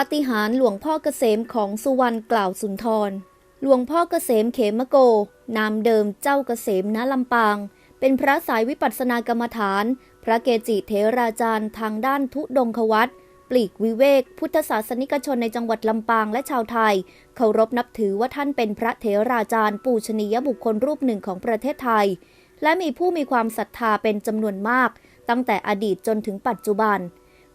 าฏิหาริย์หลวงพ่อเกษมของสุวรรณกล่าวสุนทร หลวงพ่อเกษมเขมโก นามเดิมเจ้าเกษมณลำปาง เป็นพระสายวิปัสสนากรรมฐาน พระเกจิเทราจารย์ทางด้านทุดงควัตปลีกวิเวก พุทธศาสนิกชนในจังหวัดลำปางและชาวไทย เคารพนับถือว่าท่านเป็นพระเถราจารย์ ปูชนียบุคคลรูปหนึ่งของประเทศไทย และมีผู้มีความศรัทธาเป็นจำนวนมาก ตั้งแต่อดีตจนถึงปัจจุบัน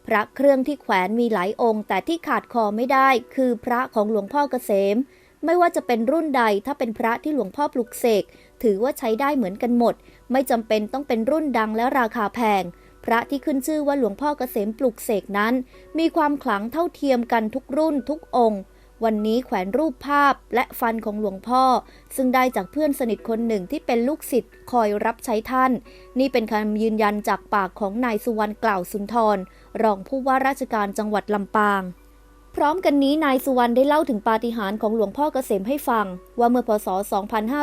พระเครื่องที่แขวนมีหลายองค์ แต่ที่ขาดคอไม่ได้คือพระของหลวงพ่อเกษม ไม่ว่าจะเป็นรุ่นใดถ้าเป็นพระที่หลวงพ่อปลุกเสกถือว่าใช้ได้เหมือนกันหมด ไม่จำเป็นต้องเป็นรุ่นดังและราคาแพง พระที่ขึ้นชื่อว่าหลวงพ่อเกษมปลุกเสกนั้น มีความขลังเท่าเทียมกันทุกรุ่นทุกองค์ วันนี้แขวนรูปภาพและฟันของหลวงพ่อ ซึ่งได้จากเพื่อนสนิทคนหนึ่งที่เป็นลูกศิษย์คอยรับใช้ท่าน นี่เป็นคำยืนยันจากปากของนายสุวรรณกล่าวสุนทร รองผู้ว่าราชการจังหวัดลำปางพร้อมกันนี้นายสุวรรณได้เล่าถึงปาฏิหาริย์ของหลวงพ่อเกษมให้ฟัง ว่าเมื่อพศ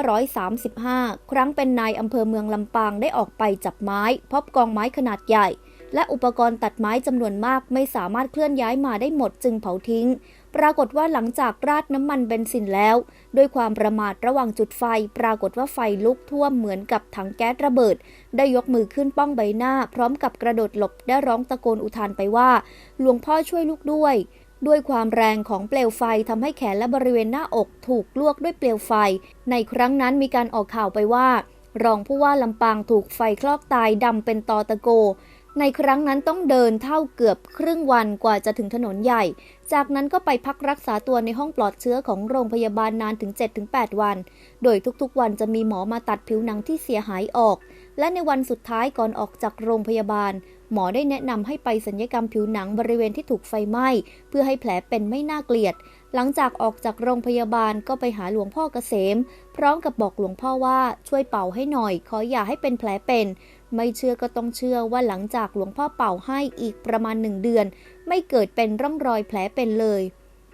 2535 ครั้งเป็นนายอำเภอเมืองลำปางได้ออกไปจับไม้ พบกองไม้ขนาดใหญ่ และอุปกรณ์ตัดไม้จำนวนมากไม่สามารถเคลื่อนย้ายมาได้หมดจึงเผาทิ้ง ปรากฏว่าหลังจากราดน้ำมันเบนซินแล้ว ด้วยความประมาทระหว่างจุดไฟ ปรากฏว่าไฟลุกท่วมเหมือนกับถังแก๊สระเบิด ได้ยกมือขึ้นป้องใบหน้า พร้อมกับกระโดดหลบได้ร้องตะโกนอุทานไปว่า หลวงพ่อช่วยลูกด้วยด้วยความแรงของเปลวไฟทำให้แขนและบริเวณหน้าอกถูกลวกด้วยเปลวไฟ ในครั้งนั้นมีการออกข่าวไปว่า รองผู้ว่าลำปางถูกไฟคลอกตายดำเป็นตอตะโก ในครั้งนั้นต้องเดินเท่าเกือบครึ่งวันกว่าจะถึงถนนใหญ่ จากนั้นก็ไปพักรักษาตัวในห้องปลอดเชื้อของโรงพยาบาลนานถึง 7-8 วัน โดยทุกๆ วันจะมีหมอมาตัดผิวหนังที่เสียหายออก และในวันสุดท้ายก่อนออกจากโรงพยาบาล หมอได้แนะนำให้ไปสัญญกรรมผิวหนังบริเวณที่ถูกไฟไหม้ เพื่อให้แผลเป็นไม่น่าเกลียด หลังจากออกจากโรงพยาบาลก็ไปหาหลวงพ่อเกษม พร้อมกับบอกหลวงพ่อว่าช่วยเป่าให้หน่อย ขออย่าให้เป็นแผลเป็น ไม่เชื่อก็ต้องเชื่อว่าหลังจากหลวงพ่อเป่าให้อีกประมาณหนึ่งเดือน ไม่เกิดเป็นร่องรอยแผลเป็นเลย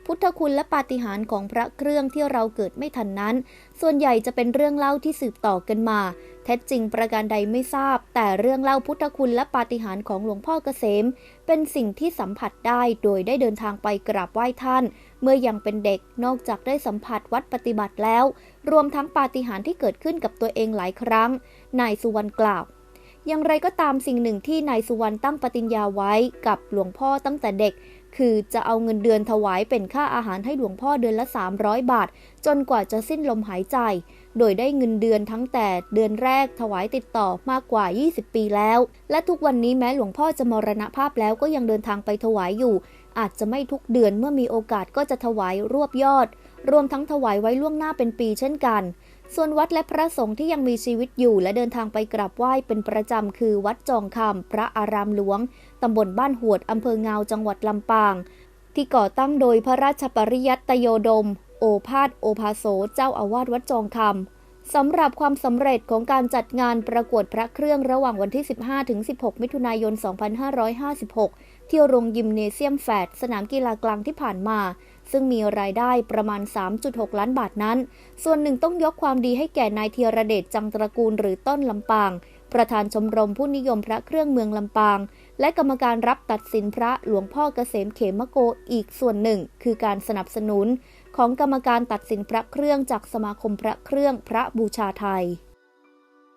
พุทธคุณและปาฏิหาริย์ของพระเครื่องที่เราเกิดไม่ทันนั้น ส่วนใหญ่จะเป็นเรื่องเล่าที่สืบต่อกันมาแท้จริงประการใดไม่ทราบ แต่เรื่องเล่าพุทธคุณและปาฏิหาริย์ของหลวงพ่อเกษม เป็นสิ่งที่สัมผัสได้โดยได้เดินทางไปกราบไหว้ท่าน เมื่อยังเป็นเด็กนอกจากได้สัมผัสวัดปฏิบัติแล้ว รวมทั้งปาฏิหาริย์ที่เกิดขึ้นกับตัวเองหลายครั้งนายสุวรรณกล่าว อย่างไรก็ตามสิ่งหนึ่งที่นายสุวรรณตั้งปฏิญญาไว้กับหลวงพ่อตั้งแต่เด็ก คือจะเอาเงินเดือนถวายเป็นค่าอาหารให้หลวงพ่อเดือนละ 300 บาท จนกว่าจะสิ้นลมหายใจ โดยได้เงินเดือนทั้งแต่เดือนแรกถวายติดต่อมากกว่า 20 ปีแล้ว และทุกวันนี้แม้หลวงพ่อจะมรณภาพแล้วก็ยังเดินทางไปถวายอยู่ อาจจะไม่ทุกเดือนเมื่อมีโอกาสก็จะถวายรวบยอด รวมทั้งถวายไว้ล่วงหน้าเป็นปีเช่นกัน ส่วนวัดและพระสงฆ์ที่ยังมีชีวิตอยู่และเดินทางไปกราบไหว้เป็นประจำคือวัดจองคำพระอารามหลวง ตำบลบ้านหวด อำเภอเงาจังหวัดลำปาง ที่ก่อตั้งโดยพระราชปริยัตโยดม โอภาสโอภาโส เจ้าอาวาสวัดจองคำ สำหรับความสำเร็จของการจัดงานประกวดพระเครื่องระหว่างวันที่ 15ถึง16 มิถุนายน 2556 ที่โรงยิมเนเซียมแฟดสนามกีฬากลางที่ผ่านมา ซึ่งมีรายได้ประมาณ 3.6 ล้านบาทนั้น ส่วนหนึ่งต้องยกความดีให้แก่นายเทียรเดชจังตระกูลหรือต้นลำปาง ประธานชมรมผู้นิยมพระเครื่องเมืองลำปาง และกรรมการรับตัดสินพระหลวงพ่อเกษมเขมโกอีกส่วนหนึ่ง คือการสนับสนุน ของกรรมการตัดสินพระเครื่องจากสมาคมพระเครื่องพระบูชาไทย